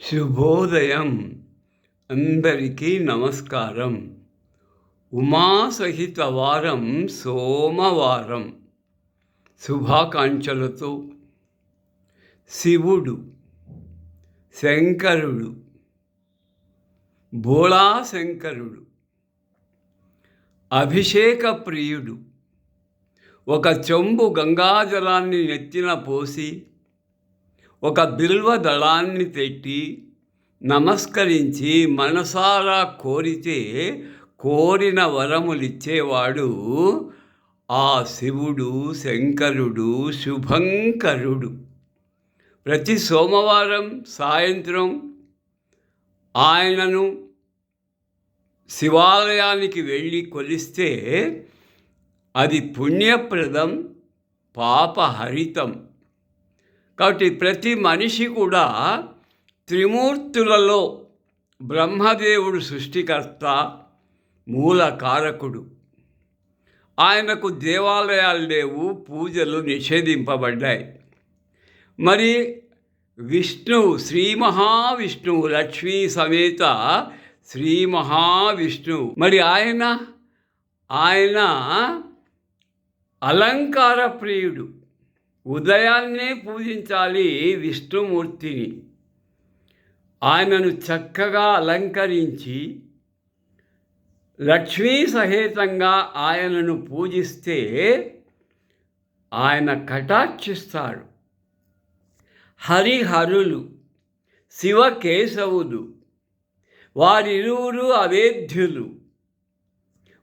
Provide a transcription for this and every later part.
శుభోదయం. అందరికీ నమస్కారం. ఉమాసహిత వారం సోమవారం. శుభాకాంక్షలతో శివుడు శంకరుడు భోళా శంకరుడు అభిషేక ప్రియుడు ఒక చెంబు గంగాజలాన్ని నెత్తిన పోసి ఒక బిల్వ దళాన్ని పెట్టి నమస్కరించి మనసారా కోరితే కోరిన వరములిచ్చేవాడు ఆ శివుడు శంకరుడు శుభంకరుడు. ప్రతి సోమవారం సాయంత్రం ఆయనను శివాలయానికి వెళ్ళి కొలిస్తే అది పుణ్యప్రదం పాపహరితం. కాబట్టి ప్రతి మనిషి కూడా త్రిమూర్తులలో బ్రహ్మదేవుడు సృష్టికర్త మూల కారకుడు. ఆయనకు దేవాలయాలు లేవు పూజలు నిషేధింపబడ్డాయి. మరి విష్ణువు శ్రీ మహావిష్ణువు లక్ష్మీ సమేత శ్రీ మహావిష్ణువు మరి ఆయన ఆయన అలంకార ప్రియుడు ఉదయాన్నే పూజించాలి విష్ణుమూర్తిని. ఆయనను చక్కగా అలంకరించి లక్ష్మీ సహేతంగా ఆయనను పూజిస్తే ఆయన కటాక్షిస్తాడు. హరిహరులు శివకేశవులు వారిరువురు అవేద్యులు.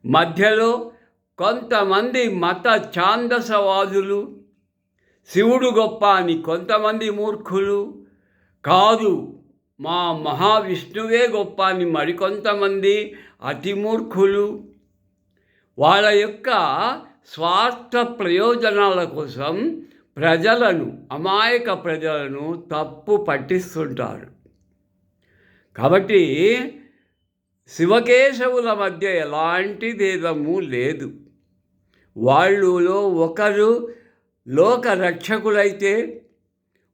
మధ్యలో కొంతమంది మత ఛాందసవాదులు శివుడు గొప్ప అని కొంతమంది మూర్ఖులు. కాదు మా మహావిష్ణువే గొప్ప అని మరికొంతమంది అతి మూర్ఖులు. వాళ్ళ యొక్క స్వార్థ ప్రయోజనాల కోసం ప్రజలను అమాయక ప్రజలను తప్పు పట్టిస్తుంటారు. కాబట్టి శివకేశవుల మధ్య ఎలాంటి భేదము లేదు. వాళ్ళులో ఒకరు లోక రక్షకులైతే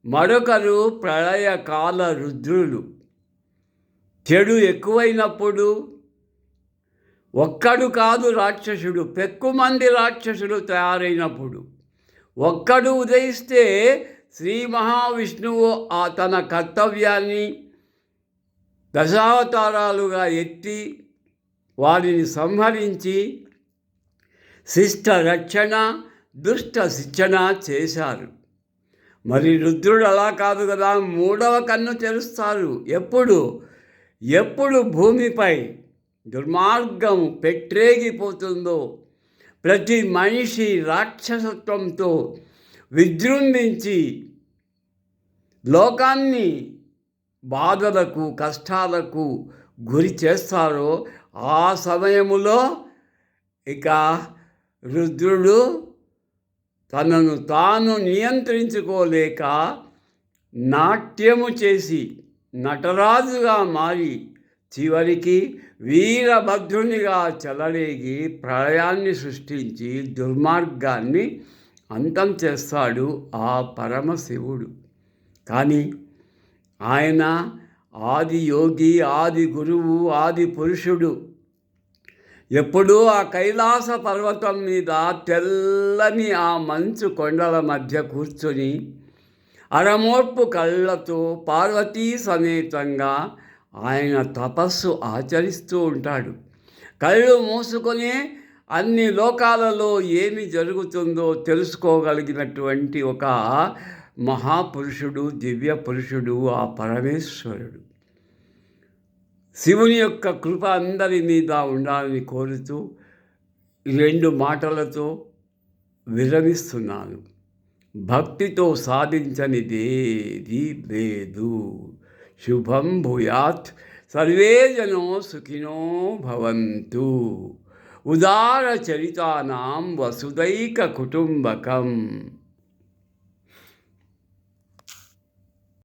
మరొకరు ప్రళయకాల రుద్రులు. చెడు ఎక్కువైనప్పుడు ఒక్కడు కాదు రాక్షసుడు పెక్కుమంది రాక్షసుడు తయారైనప్పుడు ఒక్కడు ఉదయిస్తే శ్రీ మహావిష్ణువు ఆ తన కర్తవ్యాన్ని దశావతారాలుగా ఎత్తి వారిని సంహరించి శిష్ట రక్షణ దుష్ట శిక్షణ చేశారు. మరి రుద్రుడు అలా కాదు కదా మూడవ కన్ను తెరుస్తారు. ఎప్పుడు? ఎప్పుడు భూమిపై దుర్మార్గం పెట్టేగిపోతుందో ప్రతి మనిషి రాక్షసత్వంతో విజృంభించి లోకాన్ని బాధలకు కష్టాలకు గురి చేస్తారో ఆ సమయములో ఇక రుద్రుడు తనను తాను నియంత్రించుకోలేక నాట్యము చేసి నటరాజుగా మారి చివరికి వీరభద్రునిగా చెలరేగి ప్రళయాన్ని సృష్టించి దుర్మార్గాన్ని అంతం చేస్తాడు ఆ పరమశివుడు. కానీ ఆయన ఆది యోగి ఆది గురువు ఆది పురుషుడు ఎప్పుడూ ఆ కైలాస పర్వతం మీద తెల్లని ఆ మంచు కొండల మధ్య కూర్చొని అరమోర్పు కళ్ళతో పార్వతీ సమేతంగా ఆయన తపస్సు ఆచరిస్తూ ఉంటాడు. కళ్ళు మూసుకొనే అన్ని లోకాలలో ఏమి జరుగుతుందో తెలుసుకోగలిగినటువంటి ఒక మహాపురుషుడు దివ్య పురుషుడు ఆ పరమేశ్వరుడు. శివుని యొక్క కృప అందరి మీద ఉండాలని కోరుతూ రెండు మాటలతో విరమిస్తున్నాను. భక్తితో సాధించనిదేది లేదు శుభం భూయాత్ సర్వే జనో సుఖినో భవంతు. ఉదార చరితానాం వసుదైక కుటుంబకం.